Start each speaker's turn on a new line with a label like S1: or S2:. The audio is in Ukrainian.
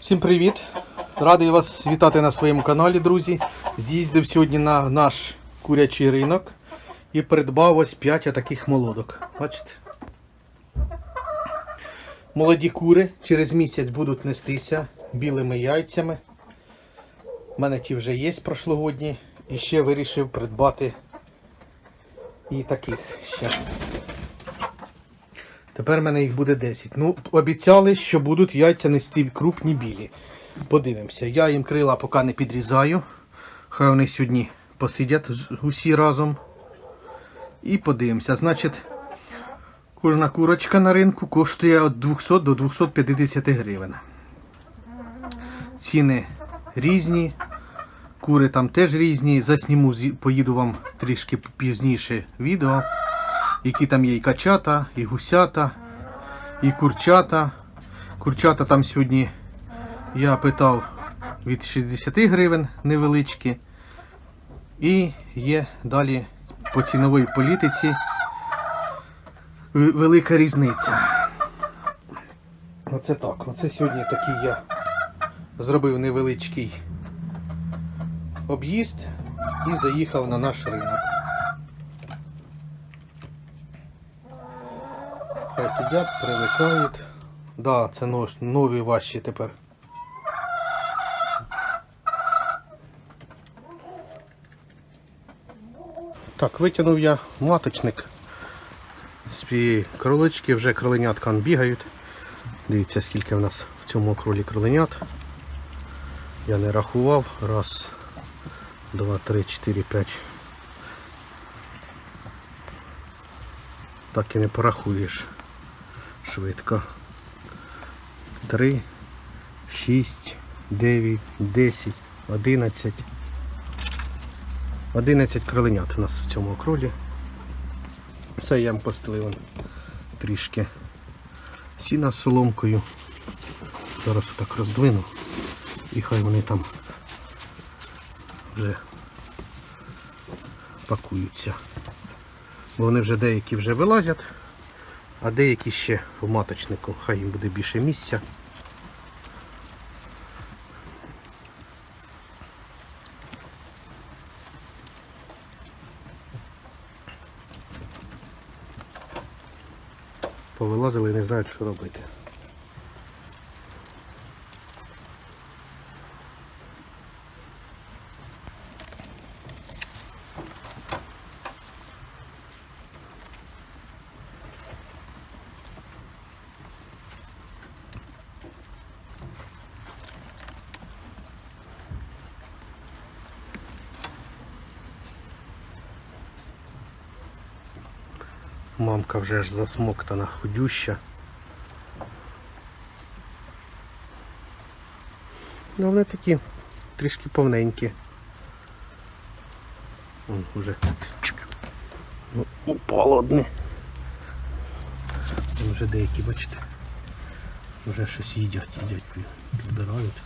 S1: Всім привіт! Радий вас вітати на своєму каналі, друзі. З'їздив сьогодні на наш курячий ринок і придбав ось 5 таких молодок. Бачите? Молоді кури через місяць будуть нестися білими яйцями. У мене ті вже є прошлогодні. І ще вирішив придбати і таких ще. Тепер в мене їх буде 10. Ну, обіцяли, що будуть яйця нести крупні білі. Подивимося. Я їм крила поки не підрізаю. Хай вони сьогодні посидять усі разом. І подивимося. Значить, кожна курочка на ринку коштує від 200 до 250 гривень. Ціни різні. Кури там теж різні. Засніму, поїду вам трішки пізніше відео які там є і качата, і гусята, і курчата. Курчата там сьогодні я питав від 60 гривень невеличкі. І є далі по ціновій політиці велика різниця. Оце так. Оце сьогодні такий я зробив невеличкий об'їзд і заїхав на наш ринок. Хай сидять, привикають. Да, це нові важчі тепер. Так, витягнув я маточник з кролички, вже кроленятка бігають. Дивіться, скільки в нас в цьому кролі кроленят. Я не рахував. Раз, два, три, чотири, п'ять. Так і не порахуєш швидко. 3, 6, 9, 10, 11. 11 кроленят у нас в цьому окролі. Це я постелив трішки сіна соломкою. Зараз отак роздвину і хай вони там вже пакуються. Бо вони вже деякі вже вилазять, а деякі ще в маточнику. Хай їм буде більше місця. Повилазили і не знають, що робити. Мамка вже ж засмоктана худюща. Ну вони такі трішки повненькі. Вон уже. Ну, упало одне. Вже деякі, бачите, вже щось їдять, їдять, підбирають.